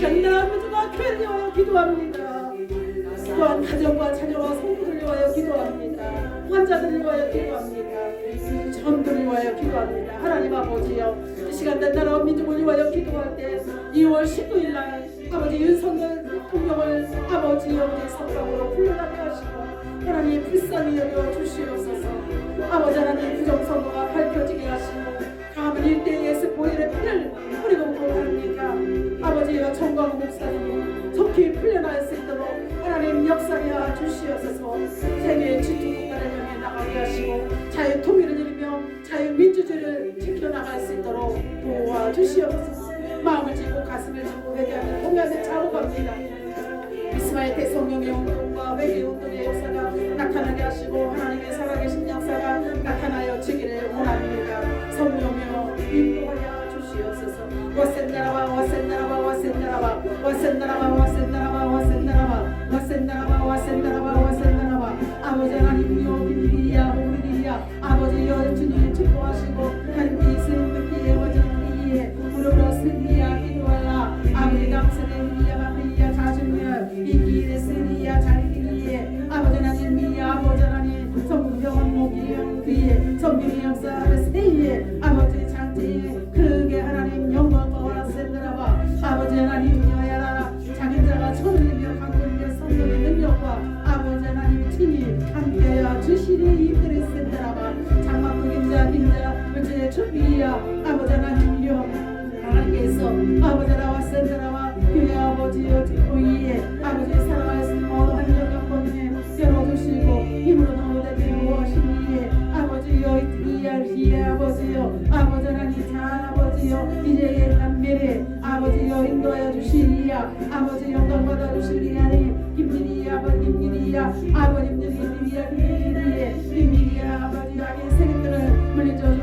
시간 나아버지가 교회를 위하여 기도합니다. 또한 가정과 자녀와 성도를 위하여 기도합니다. 환자들을 위하여 기도합니다. 전도를 위하여 기도합니다. 하나님 아버지여 이 시간 된 나라와 민족을 위하여 기도할 때 2월 19일 날 아버지 윤석열 대통령을 아버지여 우리 성당으로 불러나게 하시고 하나님 불쌍히 여겨 주시옵소서 아버지 하나님 부정선거 역사하여 주시옵소서 세계 지투 국가를 향해 나가게 하시고 자유 통일을 이루며 자유 민주주의를 지켜나갈 수 있도록 도와주시옵소서 마음을 쥐고 가슴을 쥐고 회개하며 동양에 자복합니다 이스마엘 대성령의 운동과 회개 운동의 역사가 나타나게 하시고 하나님의 살아계신 역사가 나타나여 주기를 원합니다. 성령여 인도하여 주시옵소서. 와센나라와 와센나라와 와센나라와 와센나라와 와센나라와 와센나라와 와센나라와. 아버지 하나님이여 비밀이야 우리들이야. 아버지 여 주님 축복하시고 하나님 이스님 느끼에 아버지 이에 무릎으로 승리야 기도하라. 아버지 감사는 이야 마리아 자주며 이 길에 승리야 자리기에. 아버지 하나님 이야 아버지 하나님 성부병원 모기영 그의 성경의 역사를 세이에 아버지 아버지 나와 센드라와 교회 아버지여 위에 아버지 살아가신 모든 환경 번에 열어주시고 힘으로 너무되게 무엇이니에 아버지여 이알시에 아버지여 아버지 하나님 잘 아버지여 이제 남매를 아버지여 인도하여 주시리야. 아버지 영광 받아 주시리야니 김민이 아버지 김민이야. 아버님들이 김민이야 김민이에 김민이야. 아버지 악의 세력들을 물리쳐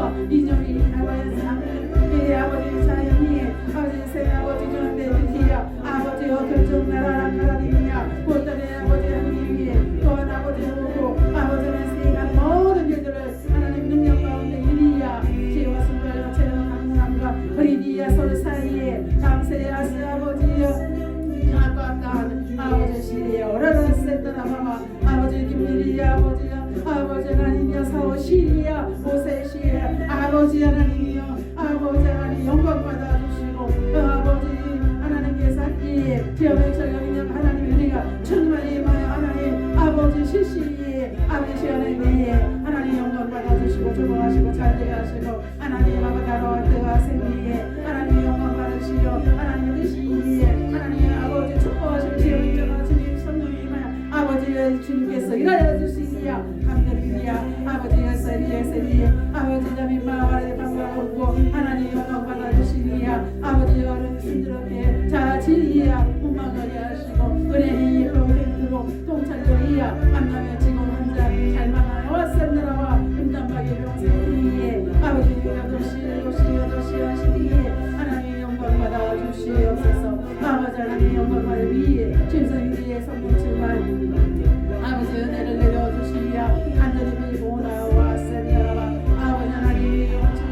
큰 서와 이정이 아버지 사랑을 이 아버지 자연이에 아버지 새 아버지 주는데 드디어 아버지여 결정 나라라 카라디니야 보더니 아버지 하나님이 또한 아버지 보고 아버지는 세간 모든 일들을 하나님 능력 가운데 이리야 지혜와 순결과 체력 강함과 브리디야 서로 사이에 감세하시 아버지여 아까한 아버지 시리야 오라라 센터나 마마 아버지 김미리 아버지야 아버지 하나님이여 사오 시리야 오세 시리야 아버지 하나님이여 아버지 하나님 영광 받아 주시고 아버지 하나님께서 이 지역의 저녁이냐 하나님 은혜가 충만히 임하여 하나님 아버지 실시에 아버지 하나님의 하나님 영광 받아 주시고 조공하시고 잘되게 하시고 하나님 사랑의 영광을 위해 짐승 위에 성령 출발 아버지 은혜를 내려주시며 하늘이 밀고 나와 세미라라 아버지 하나님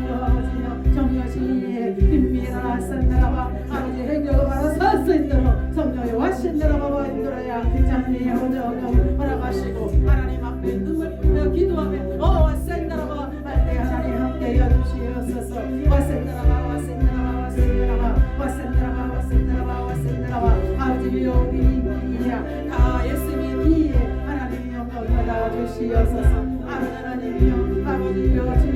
청하시며 정여시에 빈미라 산나라와 아버지 행여와 살수 있도록 성령의 와신나라와 인도라야 장래의 오정을 허락하시고 하나님 앞에 눈물 흘려 기도하며 어 와산나라와 할때 하나님 함께 여주시옵소서. 와산나라 예수님 하나님 영광 받아 주시옵소서. 아멘 하나님이여 아버지여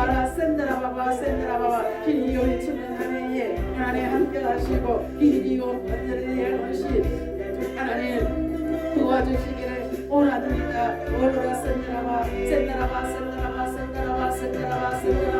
나라 샌드라 바바 샌드라 바바 기리오이 주는 하나님 하나님 함께 하시고 기리오 반전의 것이 하나님 도와주시기를 원합니다 월로라 샌드라 바 샌드라 바 샌드라 바 샌드라 바 샌드라 바 샌드라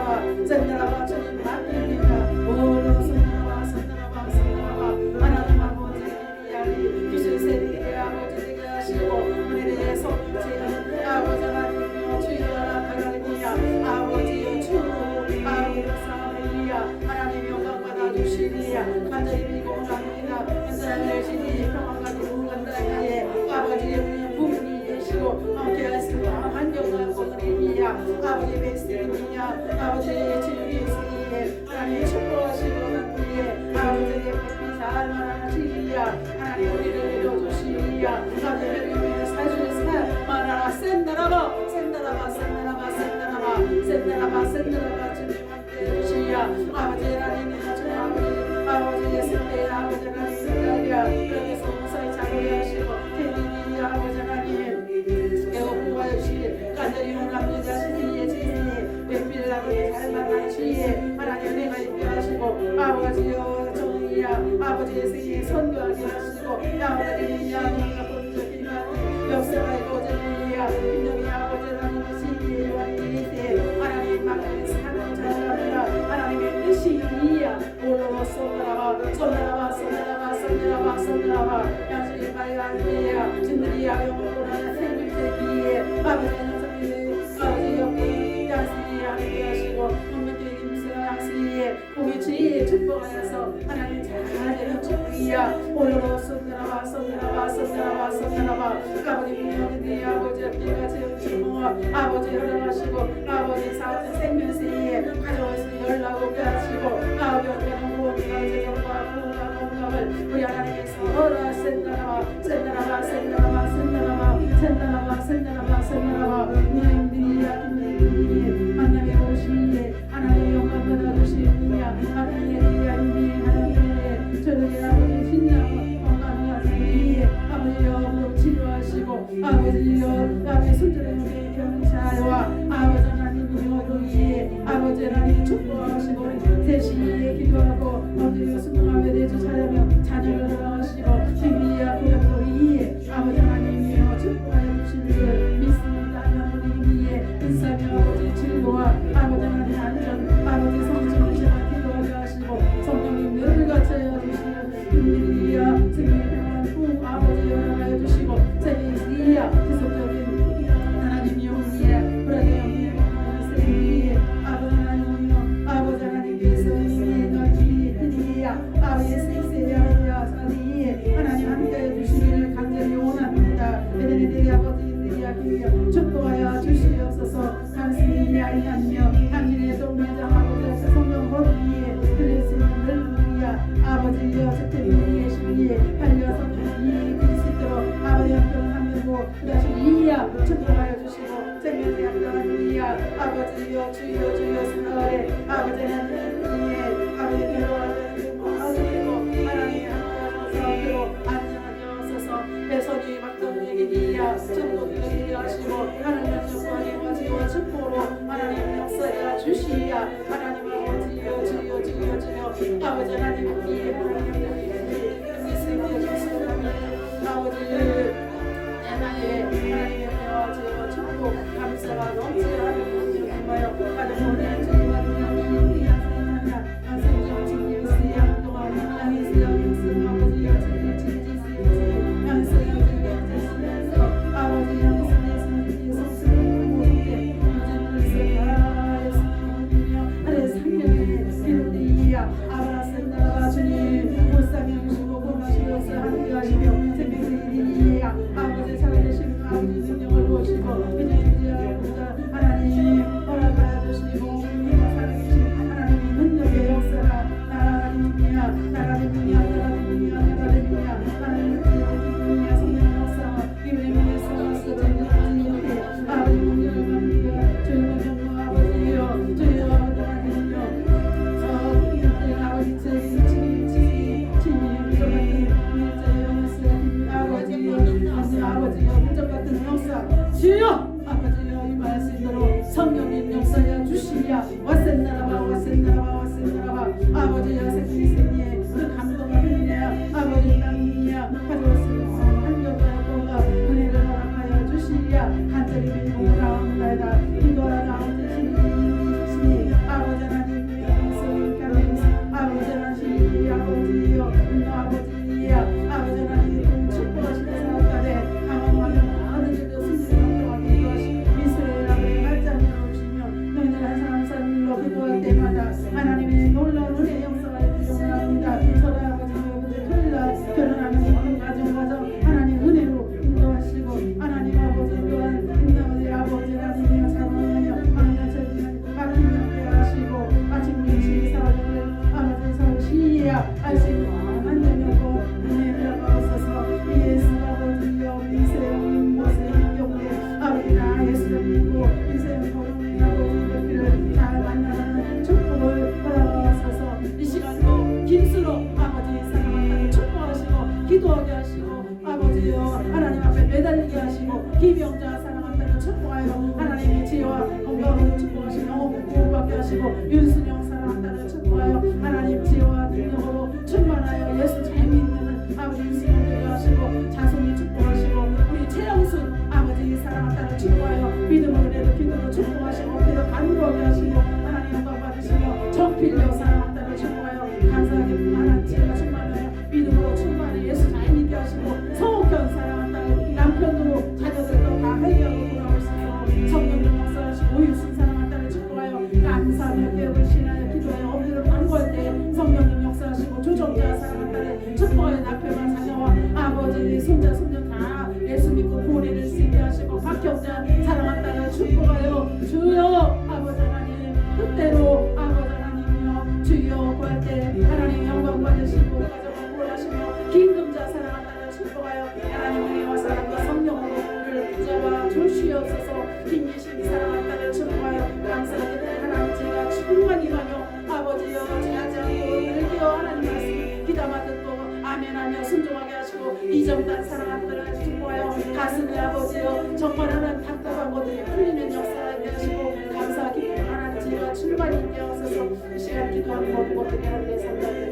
Seigneur, Seigneur, Seigneur, Seigneur, Seigneur, Seigneur, Seigneur, Seigneur, Seigneur, Seigneur, Seigneur, Seigneur, Seigneur, Seigneur, Seigneur, 손내라봐 손내라봐 손내라봐 손내라봐 야수 일발이 안돼야 진들이야 영혼을 생길때기에 밤에는 소리에 서지 하나님 축복하시고 대신 기도하고 어머니를 순종하며 내주 자녀며 자녀를 사랑하시고 Abraham. 주 여, 주여 주여 승하에 아버지 하나님 위에 아버지여 아버지여 하나님 하나님 안녕하여소서. 내 손이 막던 얘기야 전국을 일하시고 하나님 주권이 와지와 축복로 하나님 역사야 주시야. 하나님 아버지여 주여 주여 주여. 아버지 하나님 위에 하시고 조정자 사랑한다는 첫 번째 앞에만 자녀와 아버지 손자 손녀 다 예수 믿고 고리를 쓰게 하시고 박경자 사랑한다는 축복하여 주여 아버지 하나님 뜻대로 정말 사랑하는 주모여 가슴이 아버지여 정말 하나님 답답한 것들이 풀리는 역사를 내시고 감사하기 바란지요 출발이 되어서 시간 기도하는 모든 것들이 하나님의 상담을